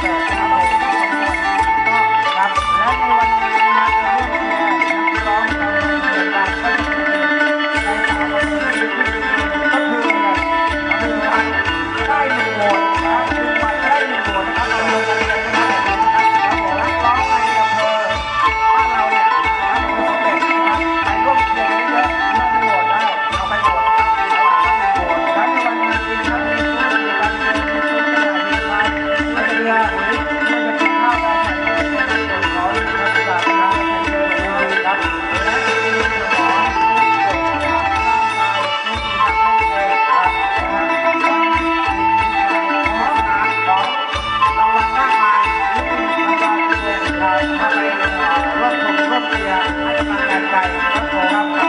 哎。 เรือให้กำลังใจครับผม